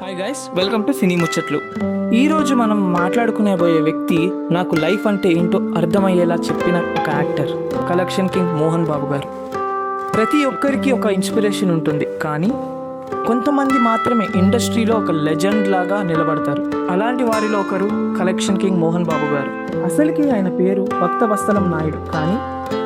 Hi guys welcome to cine Muchatlu ఈరోజు మనం మాట్లాడుకునేబోయే వ్యక్తి నాకు లైఫ్ అంటే ఏంటో అర్థమయ్యేలా చెప్పిన ఒక actor collection king Mohan Babu garu. ప్రతి ఒక్కరికి ఒక ఇన్స్పిరేషన్ ఉంటుంది కానీ కొంతమంది మాత్రమే ఇండస్ట్రీలో ఒక లెజెండ్ లాగా నిలబడతారు. అలాంటి వారిలో ఒకరు కలెక్షన్ కింగ్ మోహన్ బాబు గారు. అసలుకి ఆయన పేరు భక్తవస్తలం నాయుడు. కానీ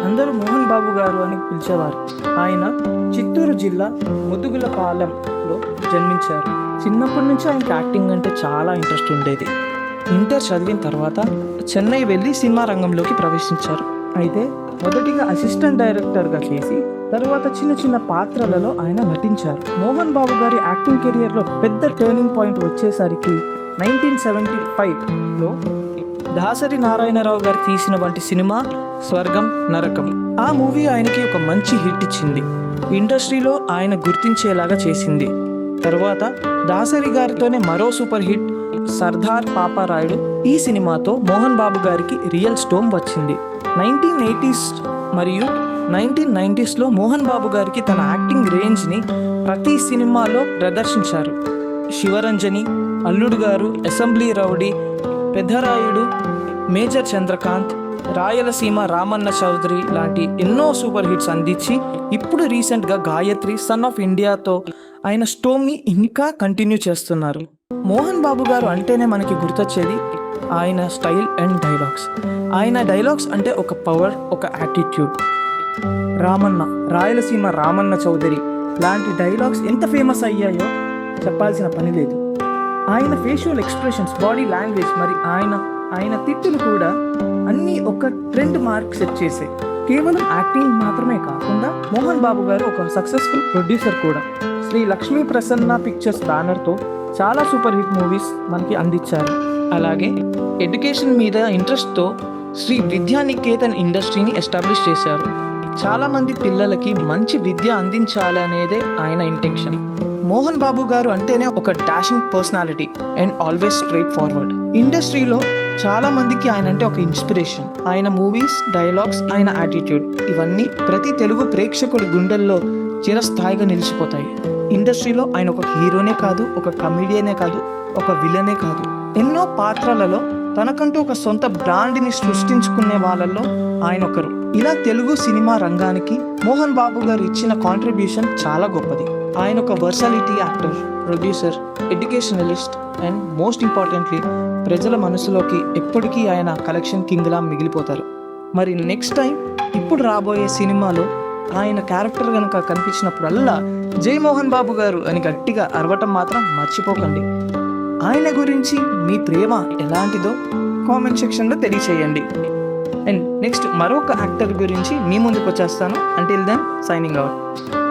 అందరూ మోహన్ బాబు గారు అని పిలిచేవారు. ఆయన చిత్తూరు జిల్లా ముదుగులపాలెంలో జన్మించారు. చిన్నప్పటి నుంచి ఆయనకి యాక్టింగ్ అంటే చాలా ఇంట్రెస్ట్ ఉండేది. ఇంటర్ చదివిన తర్వాత చెన్నై వెళ్ళి సినిమా రంగంలోకి ప్రవేశించారు. అయితే మొదటిగా అసిస్టెంట్ డైరెక్టర్గా చేసి తరువాత చిన్న చిన్న పాత్రలలో ఆయన నటించారు. మోహన్ బాబు గారి యాక్టింగ్ కెరియర్లో పెద్ద టర్నింగ్ పాయింట్ వచ్చేసరికి నైన్టీన్ సెవెంటీ ఫైవ్లో దాసరి నారాయణరావు గారు తీసిన వంటి సినిమా స్వర్గం నరకం. ఆ మూవీ ఆయనకి ఒక మంచి హిట్ ఇచ్చింది. ఇండస్ట్రీలో ఆయన గుర్తించేలాగా చేసింది. తరువాత దాసరి గారితోనే మరో సూపర్ హిట్ సర్దార్ పాపారాయుడు ఈ సినిమాతో మోహన్ బాబు గారికి రియల్ స్టోమ్ వచ్చింది. నైన్టీన్ ఎయిటీస్ మరియు నైన్టీన్ నైంటీస్లో మోహన్ బాబు గారికి తన యాక్టింగ్ రేంజ్ని ప్రతి సినిమాలో ప్రదర్శించారు. Sivaranjani Alludu Garu assembly rowdy Peddarayudu major Chandrakanth Rayalaseema Ramanna Chowdary లాంటి ఎన్నో సూపర్ హిట్స్ అందించి ఇప్పుడు రీసెంట్గా గాయత్రి సన్ ఆఫ్ ఇండియాతో ఆయన స్టోమ్ని ఇంకా కంటిన్యూ చేస్తున్నారు. మోహన్ బాబు గారు అంటేనే మనకి గుర్తొచ్చేది ఆయన స్టైల్ అండ్ డైలాగ్స్. ఆయన డైలాగ్స్ అంటే ఒక పవర్ ఒక యాటిట్యూడ్. రామన్న రాయలసీమ రామన్న చౌదరి లాంటి డైలాగ్స్ ఎంత ఫేమస్ అయ్యాయో చెప్పాల్సిన పని లేదు. ఆయన ఫేషియల్ ఎక్స్ప్రెషన్స్ బాడీ లాంగ్వేజ్ మరి ఆయన ఆయన తిట్టులు కూడా అన్నీ ఒక ట్రెండ్ మార్క్ సెట్ చేసే కేవలం యాక్టింగ్ మాత్రమే కాకుండా మోహన్ బాబు గారు ఒక సక్సెస్ఫుల్ ప్రొడ్యూసర్ కూడా. శ్రీ లక్ష్మీ ప్రసన్న పిక్చర్స్ బ్యానర్తో చాలా సూపర్ హిట్ మూవీస్ మనకి అందించారు. అలాగే ఎడ్యుకేషన్ మీద ఇంట్రెస్ట్తో శ్రీ విద్యానికేతన్ ఇండస్ట్రీని ఎస్టాబ్లిష్ చేశారు. చాలామంది పిల్లలకి మంచి విద్య అందించాలనేదే ఆయన ఇంటెన్షన్. మోహన్ బాబు గారు అంటేనే ఒక dashing personality and always straightforward. ఇండస్ట్రీలో చాలా మందికి ఆయన అంటే ఒక ఇన్స్పిరేషన్. ఆయన మూవీస్ డైలాగ్స్ ఆయన యాటిట్యూడ్ ఇవన్నీ ప్రతి తెలుగు ప్రేక్షకుడి గుండెల్లో చిరస్థాయిగా నిలిచిపోతాయి. ఇండస్ట్రీలో ఆయన ఒక హీరోనే కాదు ఒక కమిడియనే కాదు ఒక విలనే కాదు. ఎన్నో పాత్రలలో తనకంటూ ఒక సొంత బ్రాండ్ని సృష్టించుకునే వాళ్ళల్లో ఆయన ఒకరు ఇలా తెలుగు సినిమా రంగానికి మోహన్ బాబు గారు ఇచ్చిన కాంట్రిబ్యూషన్ చాలా గొప్పది. ఆయన ఒక versatility actor producer educationalist and most importantly ప్రజల మనసులోకి ఎప్పటికీ ఆయన కలెక్షన్ కింగ్లా మిగిలిపోతారు. మరి నెక్స్ట్ టైం ఇప్పుడు రాబోయే సినిమాలో ఆయన క్యారెక్టర్ కనుక కనిపించినప్పుడల్లా జై మోహన్ బాబు గారు అని గట్టిగా అరవటం మాత్రం మర్చిపోకండి. ఆయన గురించి మీ ప్రేమ ఎలాంటిదో కామెంట్ సెక్షన్లో తెలియచేయండి. అండ్ నెక్స్ట్ మరొక యాక్టర్ గురించి మీ ముందుకు వచ్చేస్తాను. Until then signing out